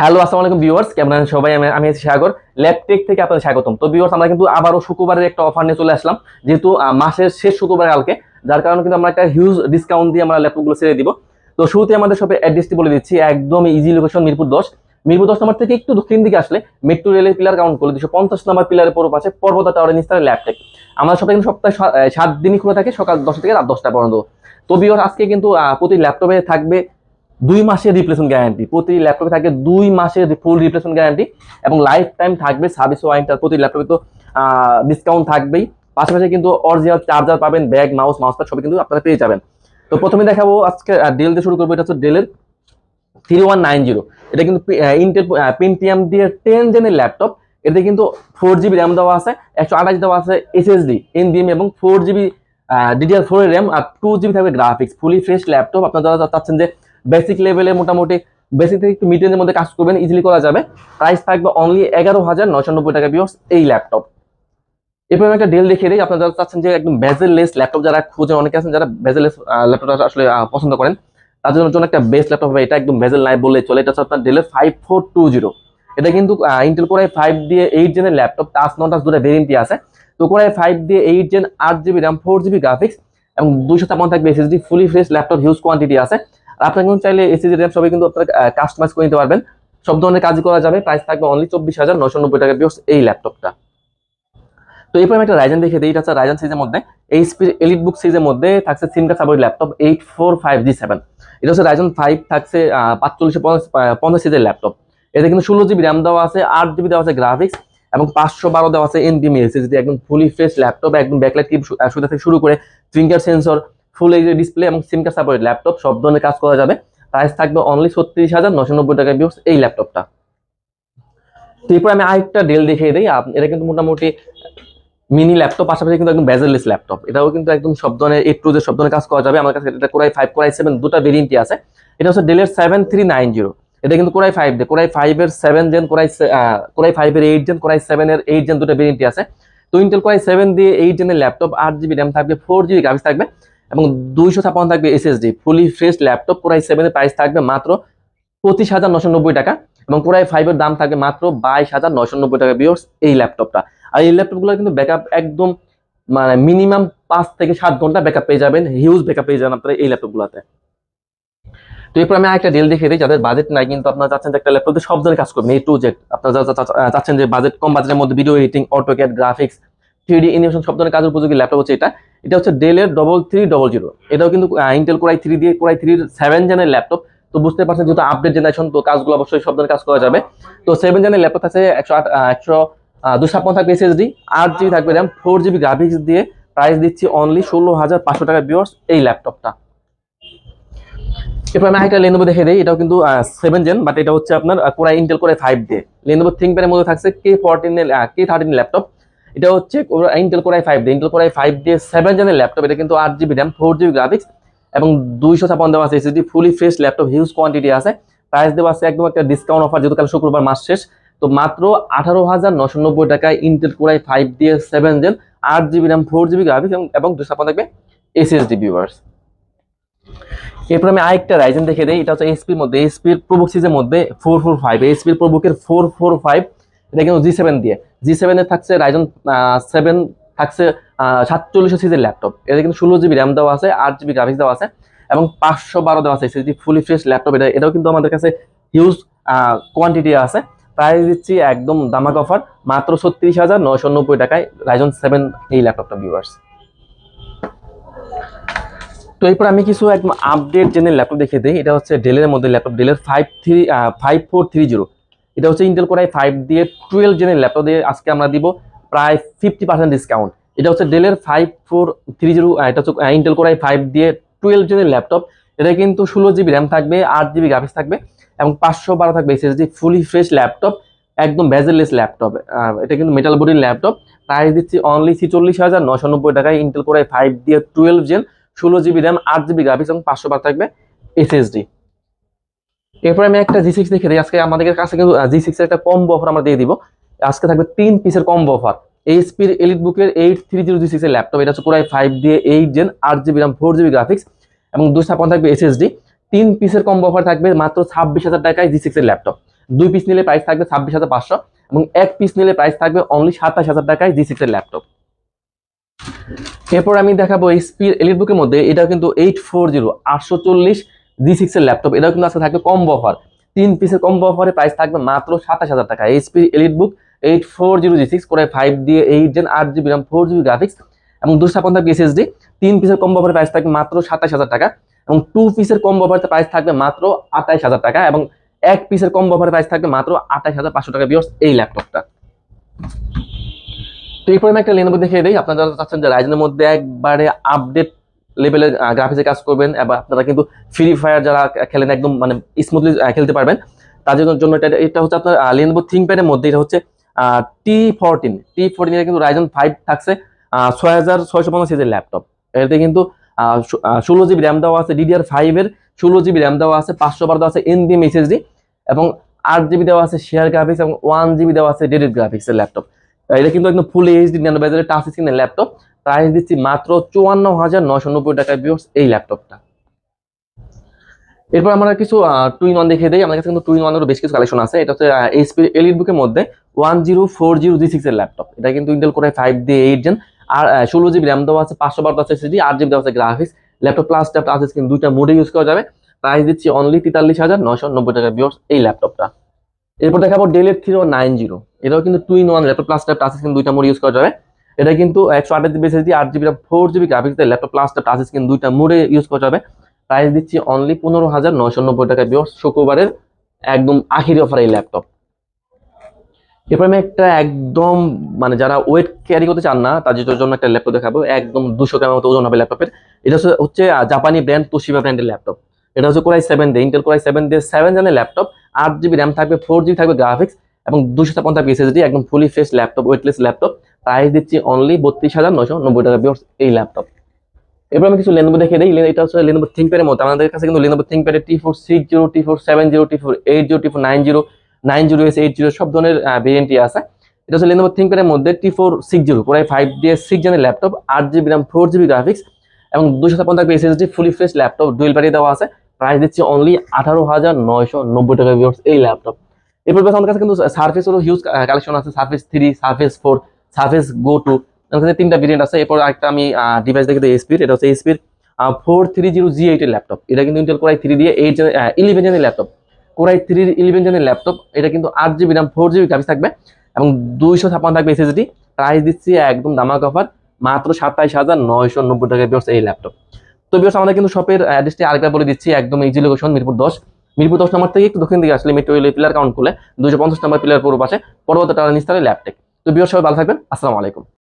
Hello আসসালামু আলাইকুম viewers কেমন আছেন সবাই? আমি আমি আছি সাগর। ল্যাপটেক থেকে আপনাদের স্বাগতম। তো ভিউয়ার্স আমরা কিন্তু আবারও শুক্রবারের একটা অফার নিয়ে চলে আসলাম। যেহেতু মাসের শেষ শুক্রবার কালকে, যার কারণে কিন্তু আমরা একটা হিউজ ডিসকাউন্ট দিয়ে আমরা ল্যাপটপগুলো ছেড়ে দিব। তো শুরুতে আমাদের সবে অ্যাড্রেসটি বলে দিচ্ছি। একদম ইজি লোকেশন মিরপুর দশ। মিরপুর দশ নম্বর থেকে একটু দক্ষিণ দিকে আসলে মেট্রো রেলের পিলার কাউন্ট করলে দুশো পঞ্চাশ নম্বর পিলারের পর পাশে পর্বতা টাওয়ারের নিস্তারে ল্যাপটেক আমাদের সবাই কিন্তু সপ্তাহে সাত দিনই খোলা থাকে, সকাল দশটা থেকে রাত দশটা পর্যন্ত। তো ভিউয়ার্স আজকে কিন্তু প্রতি ল্যাপটপে থাকবে দুই মাসের রিপ্লেসমেন্ট গ্যারান্টি প্রতি ল্যাপটপে থাকে দুই মাসের ফুল রিপ্লেসমেন্ট গ্যারান্টি এবং লাইফ টাইম থাকবে সার্ভিস ওয়ারেন্টার প্রতি ল্যাপটপে তো ডিসকাউন্ট থাকবেই। পাশাপাশি কিন্তু অরিজিনাল চার্জার পাবেন ব্যাগ মাউস মাউস প্যাড সবই কিন্তু আপনারা পেয়ে যাবেন। তো প্রথমে দেখাবো আজকে ডেল দিয়ে শুরু করব। এটা হচ্ছে ডেলের থ্রি ওয়ান নাইন জিরো এটা কিন্তু ইন্টেল পেন্টিএম দিয়ে টেন জেনের ল্যাপটপ এতে কিন্তু ফোর জিবি র্যাম দেওয়া আছে, একশো আঠাশ দেওয়া আছে এসএসডি এনবিএম এবং four GB DDR four RAM আর টু জিবি থাকবে গ্রাফিক্স ফুলি ফ্রেশ ল্যাপটপ আপনারা যারা চাচ্ছেন যে বেসিক লেভেলে মোটামুটি বেসিক থেকে একটু মিড রেঞ্জের মধ্যে কাজ করবেন ইজিলি করা যাবে। প্রাইস থাকবে অনলি এগারো হাজার নশো টাকা বিয়স এই ল্যাপটপ এরপর আমি একটা ডেল দেখিয়ে দিই, আপনারা যারা চাচ্ছেন যে একদম বেজেল লেস ল্যাপটপ যারা খুঁজেন, অনেকে আছেন যারা বেজেল লেস ল্যাপটপটা আসলে পছন্দ করেন, তাদের জন্য একটা বেস্ট ল্যাপটপ হবে, এটা একদম বেজেল নাই বললে চলে, এটা হচ্ছে আপনার ডেলের ফাইভ ফোর টু জিরো এটা কিন্তু ইন্টেল কোরাই ফাইভ দিয়ে এইট জেনের ল্যাপটপ টাচ নন টাচ দুটো ভেরিয়েন্টই আছে। তো কোরাই ফাইভ দিয়ে এইট জেন আট GB RAM four GB graphics এবং দুইশো ছাপ্পান্ন থাকবে SSD fully fresh laptop huge quantity আছে। আপনারা কিন্তু চাইলে এসএসডি র্যাম সবই কিন্তু আপনারা কাস্টমাইজ করে নিতে পারবেন। সব ধরনের কাজ করা যাবে। প্রাইস থাকবে অনলি চব্বিশ হাজার নশো নব্বই টাকা বিয়স এই ল্যাপটপটা তো এরপর আমি একটা রাইজেন দেখে দিই। এটা হচ্ছে রাইজেন সিরিজের মধ্যে এইচপি এলিট বুক সিরিজের মধ্যে থাকছে SIM card support laptop eight four five G seven এটা হচ্ছে রাইজেন ফাইভ থাকছে পাঁচচল্লিশশো পঞ্চাশ সিরিজের ল্যাপটপ এতে কিন্তু ষোলো জিবি র্যাম দেওয়া আছে, আট জিবি দেওয়া আছে গ্রাফিক্স এবং পাঁচশো বারো দেওয়া আছে এনবিএম এসএসডি একদম ফুলি ফ্রেশ ল্যাপটপ একদম ব্যাকলাইট কি সুবিধা থেকে শুরু করে finger sensor full H display এবং সিম কার্ড সাপোর্ট ল্যাপটপ সব ধরনের কাজ করা যাবে। প্রাইস থাকবে অনলি ছত্রিশ হাজার নশো নব্বই টাকা বিউস এই ল্যাপটপটা এরপর আমি আরেকটা ডেল দেখিয়ে দিই। এটা কিন্তু মোটামুটি মিনি ল্যাপটপ পাশাপাশি কিন্তু একদম বেজেললেস ল্যাপটপ এটাও কিন্তু একদম সব ধরনের এইট টু সব ধরনের কাজ করা যাবে। আমার কাছে এটা কোরাই ফাইভ কোরাই সেভেন দুটো ভেরিয়েন্টই আছে। এটা হচ্ছে ডেলের সেভেন থ্রি নাইন জিরো এটা কিন্তু কোরাই ফাইভ দিয়ে কোরাই ফাইভ এর seven gen core i core i five এর eight gen core i seven এর এইট জেন দুটো ভেরিয়েন্টই আছে। তো ইন্টেল কোরাই সেভেন দিয়ে এইট জেনের ল্যাপটপ আট জিবি র্যাম থাকবে ফোর জিবি গ্রাফিক্স থাকবে। এবং দুইশো ছাপ্পান্ন থাকবে SSD fully fresh laptop core i সেভেনের প্রাইস থাকবে মাত্র পঁচিশ হাজার নশো নব্বই টাকা এবং কোরাই ফাইভের দাম থাকবে মাত্র বাইশ হাজার নশো নব্বই টাকা বিয়র্স এই ল্যাপটপটা আর এই ল্যাপটপগুলো কিন্তু ব্যাকআপ একদম মানে মিনিমাম পাঁচ থেকে সাত ঘণ্টা ব্যাকআপ পেয়ে যাবেন হিউজ ব্যাকআপ পেয়ে যাবেন আপনারা এই ল্যাপটপগুলোতে তো এরপর আমি একটা ডিল দেখে দিই, যাদের বাজেট নাই কিন্তু আপনারা চাচ্ছেন যে একটা ল্যাপটপে সব ধরনের কাজ করবেন এই টু জেড আপনারা চাচ্ছেন যে বাজেট কম বাজেটের মধ্যে video editing AutoCAD graphics three D animation সব ধরনের কাজের উপযোগী ল্যাপটপ হচ্ছে এটা। এটা হচ্ছে ডেলের ডবল থ্রি ডবল জিরো এটাও কিন্তু ইন্টেল কোরাই থ্রি দিয়ে কোরাই থ্রির সেভেন জেনের ল্যাপটপ তো বুঝতে পারছেন যেহেতু আপডেট জেনারেশন তো কাজগুলো অবশ্যই সব ধরনের কাজ করা যাবে। তো সেভেন জেনের ল্যাপটপ আছে একশো আট একশো দুশো ছাপ্পান্ন থাকবে এসএসডি আট জিবি থাকবে র্যাম ফোর জিবি গ্রাফিক্স দিয়ে প্রাইস দিচ্ছি অনলি ষোলো হাজার পাঁচশো টাকা বিয়ার্স এই ল্যাপটপটা এরপর আমি একটা লেনোভো দেখে দিই। এটাও কিন্তু সেভেন জেন বাট এটা হচ্ছে আপনার core i Intel core i five দিয়ে। লেনোভো থিঙ্কপ্যাডের মধ্যে থাকছে K fourteen K thirteen laptop এটা হচ্ছে ইন্টেল কোরাই ফাইভ দিয়ে ইন্টেল কোরাই ফাইভ দিয়ে সেভেন জেনের ল্যাপটপ এটা কিন্তু আট GB RAM four GB graphics এবং দুইশো ছাপান্ন দেওয়া আছে SSD fully fresh laptop huge quantity আছে। প্রাইস দেওয়া আছে একদম একটা ডিসকাউন্ট অফার যেহেতু কাল শুক্রবার মাস শেষ, তো মাত্র আঠারো হাজার নশো নব্বই টাকায় ইন্টেল কোরাই ফাইভ দিয়ে সেভেন জেন আট GB RAM four GB graphics এবং দুশো ছাপান্ন থাকবে এসএসডি ভিউয়ার্স এরপর আমি আরেকটা রাইজেন দেখে দিই, এটা হচ্ছে এসপির মধ্যে এসপির প্রবুক সিজের মধ্যে ফোর ফোর ফাইভ এসপির প্রবুকের ফোর ফোর ফাইভ এটা কিন্তু জি সেভেন দিয়ে। জি সেভেনের থাকছে রাইজন সেভেন থাকছে সাতচল্লিশ সিজের ল্যাপটপ এটা কিন্তু ষোলো জিবি র্যাম দেওয়া আছে, আট জিবি গ্রাফিক্স দেওয়া আছে, এবং পাঁচশো বারো দেওয়া আছে এসএসডি ফুলি ফ্রেশ ল্যাপটপ এটা, এটাও কিন্তু আমাদের কাছে হিউজ কোয়ান্টিটি আছে। প্রাইস দিচ্ছি একদম দামাক অফার মাত্র ছত্রিশ হাজার নশো নব্বই টাকায় রাইজন সেভেন এই ল্যাপটপটা ভিউয়ার্স তো এরপর আমি কিছু একদম আপডেট জেনে ল্যাপটপ দেখে দিই। এটা হচ্ছে ডেলের মধ্যে ল্যাপটপ ডেলের five three five four three zero এটা হচ্ছে ইন্টেল কোরাই ফাইভ দিয়ে টুয়েলভ জেনের ল্যাপটপ দিয়ে আজকে আমরা দিব প্রায় ফিফটি পার্সেন্ট ডিসকাউন্ট এটা হচ্ছে ডেলের ফাইভ ফোর থ্রি জিরো এটা হচ্ছে ইন্টেল কোরাই ফাইভ দিয়ে টুয়েলভ জেনের ল্যাপটপ এটা কিন্তু ষোলো জিবি র্যাম থাকবে, আট জিবি গ্রাফিক্স থাকবে এবং পাঁচশো বারো থাকবে এসএসডি ফুলি ফ্রেশ ল্যাপটপ একদম ভেজেললেস ল্যাপটপ এটা কিন্তু মেটাল বডির ল্যাপটপ প্রাইস দিচ্ছি অনলি ছিচল্লিশ হাজার নশো নব্বই টাকায় ইন্টেল কোরাই ফাইভ দিয়ে টুয়েলভ জেন ষোলো জিবি র্যাম আট জিবি গ্রাফিক্স এবং পাঁচশো বার থাকবে এসএসডি এরপর আমি একটা জি সিক্স দেখে দিই। আজকে আমাদের কাছে কিন্তু জি সিক্স এর একটা কম্বো অফার আমরা দিয়ে দিব। আজকে থাকবে তিন পিসের কম্বো অফার এইচপির এলিট বুকের eight three zero G six এর ল্যাপটপ এটা হচ্ছে কোরাই ফাইভ দিয়ে এইট জেন আট GB RAM four GB graphics এবং দুশো ছাপ্পান্ন থাকবে এসএসডি তিন পিসের কম্বো অফার থাকবে মাত্র ছাব্বিশ হাজার টাকায় জি সিক্স এর ল্যাপটপ দুই পিস নিলে প্রাইস থাকবে ছাব্বিশ হাজার পাঁচশো এবং এক পিস নিলে প্রাইস থাকবে অনলি সাতাশ হাজার টাকায় জি সিক্সের ল্যাপটপ এরপর আমি দেখাবো এইচপি এলিট বুকের মধ্যে, এটাও কিন্তু এইট ফোর জিরো আটশো চল্লিশ জি সিক্সের ল্যাপটপ এটাও কিন্তু আজকে থাকবে কম্বো অফার তিন পিসের কম অফারে প্রাইস থাকবে মাত্র সাতাশ হাজার টাকা। HP Elite book eight four zero G six করে ফাইভ দিয়ে এইট জেন আট GB RAM four GB graphics এবং ছাপ্পান্ন থাকবে এসএসডি তিন পিসের কম্বো অফারে প্রাইস থাকবে মাত্র সাতাশ হাজার টাকা এবং টু পিসের কম্বো অফারে প্রাইস থাকবে মাত্র আঠাইশ হাজার টাকা এবং এক পিসের কম্বো অফারে প্রাইস থাকবে মাত্র আঠাইশ হাজার পাঁচশো টাকা। বিয়স এই ল্যাপটপটা তো এরপরে আমি একটা লেনোভো দেখিয়ে দিই। আপনারা যারা চাচ্ছেন যে রাইজনের মধ্যে একবারে আপডেট লেভেলের গ্রাফিক্সে কাজ করবেন, এবং আপনারা কিন্তু ফ্রি ফায়ার যারা খেলেন একদম মানে স্মুথলি খেলতে পারবেন, তাদের জন্য এটা এটা হচ্ছে আপনার লেনোভো থিঙ্কপ্যাডের মধ্যে এটা হচ্ছে টি ফোরটিন টি ফোরটিন কিন্তু রাইজন ফাইভ থাকছে ছয় হাজার ছয়শো পঞ্চাশ সিজের ল্যাপটপ এতে কিন্তু ষোলো জিবি র্যাম দেওয়া আছে ডিডিআর ফাইভের ষোলো জিবি র্যাম দেওয়া আছে, পাঁচশো বার দেওয়া আছে এনবিএম এইচএসডি এবং আট জিবি দেওয়া আছে শেয়ার গ্রাফিক্স এবং ওয়ান জিবি দেওয়া আছে ডেডিট গ্রাফিক্সের ল্যাপটপ এটা কিন্তু একদম ফুল এইচডি ন্যানো বাজারের টাচ স্ক্রিনের ল্যাপটপ প্রাইস দিচ্ছি মাত্র চুয়ান্ন হাজার নশো নব্বই টাকায় বিয়স এই ল্যাপটপটা এরপর আমরা কিছু টুইন ওয়ান দেখিয়ে দিই। আমাদের কাছে কিন্তু টুইন ওয়ানেরও বেশ কিছু কালেকশন আছে। এটা হচ্ছে এইচপি এলিট বুকের মধ্যে one zero four zero G six এর ল্যাপটপ এটা কিন্তু ইন্টেল করে ফাইভ দিয়ে এইট জেন আর ষোলো জিবি র্যাম দেওয়া আছে, পাঁচশো বারো আছে এসএসডি আট জিবি দেওয়া আছে গ্রাফিক্স ল্যাপটপ প্লাস ল্যাপটপ আছে কিন্তু দুইটা মোডে ইউজ করা যাবে। প্রাইস দিচ্ছি অনলি তেতাল্লিশ হাজার নশো নব্বই টাকা বিয়স এই ল্যাপটপটা এরপর দেখাবো ডেলের থ্রি নাইন জিরো এটাও কিন্তু two in one laptop plus laptop আছে কিন্তু দুইটা মোড ইউজ করা যাবে। এটা কিন্তু একশো আঠাশ জিবি এসএসডি আট GB four GB graphics laptop plus laptop আছে কিন্তু দুইটা মোডে ইউজ করা যাবে। প্রাইস দিচ্ছি অনলি পনেরো হাজার নয়শো নব্বই টাকা বিয়স শুক্রবারের একদম আখিরি অফার এই ল্যাপটপ এরপর আমি একটা একদম মানে যারা ওয়েট ক্যারি করতে চান না তাদের জন্য একটা ল্যাপটপ দেখাবো। একদম দুশো গ্রামের মতো ওজন হবে ল্যাপটপের এটা হচ্ছে হচ্ছে জাপানি ব্র্যান্ড তোশিবা ব্র্যান্ডের ল্যাপটপ এটা হচ্ছে core i seven the Intel core i seven the seven জনের ল্যাপটপ আট জিবি র্যাম থাকবে ফোর জিবি থাকবে গ্রাফিক্স এবং দুশো ছাপ্পান্ন থাকবে এসএসডি একদম fully fresh laptop weightless laptop price দিচ্ছি অনলি বত্রিশ হাজার নশো নব্বই টাকা বিয়স এই ল্যাপটপ এবার আমি কিছু লেনোভো দেখে দিই। এটা হচ্ছে লেনোভো থিঙ্কপ্যাডের মতো। আমাদের কাছে কিন্তু Lenovo থিঙ্কপ্যাডের T four six zero T four seven zero T four eight zero T four nine zero nine zero S eight zero সব ধরনের ভেরিয়েন্টই আছে। এটা হচ্ছে লেনোভো থিঙ্কপ্যাডের মধ্যে T four six zero core i five দিয়ে সিক্স জেনের ল্যাপটপ আট GB RAM four GB graphics এবং দুশো থাকবে SSD fully fresh laptop dual battery দেওয়া আছে। প্রাইস দিচ্ছি অনলি আঠারো হাজার নয়শো নব্বই টাকা ভিউর্স এই ল্যাপটপ এরপর আমাদের কাছে কিন্তু সার্ফেসেরও হিউজ কালেকশন আছে Surface three Surface four Surface go two আমার কাছে তিনটা ভেরিয়েন্ট আছে, এরপর একটা আমি ডিভাইস দেখে এসপির এটা হচ্ছে এসপির ফোর থ্রি জিরো জি এইটের ল্যাপটপ এটা কিন্তু ইন্টেল কোরাই থ্রি দিয়ে এইট ইলেভেন জেনের ল্যাপটপ কোরাই থ্রির ইলেভেন জেনের ল্যাপটপ এটা কিন্তু আট GB RAM four GB graphics থাকবে এবং দুইশো ছাপ্পান্ন থাকবে এসএসডি প্রাইস দিচ্ছি একদম দামাক অফার মাত্র সাতাইশ হাজার নয়শো নব্বই টাকা বিয়স এই ল্যাপটপ তো বিয়স আমাদের কিন্তু শপের অ্যাড্রেসটি আরেকবার বলে দিচ্ছি, একদম ইজি লোকেশন মিরপুর দশ। মিরপুর দশ নম্বর থেকে একটু দক্ষিণ দিকে আসলে মেট্রো রেলের পিলার কাউন্ট করলে দুশো পঞ্চাশ নম্বর পিলার পূর্ব পাশে পরবর্তী টানা নিস্তারে ল্যাপটেক তো সবাই ভালো থাকবেন। আসসালামু আলাইকুম।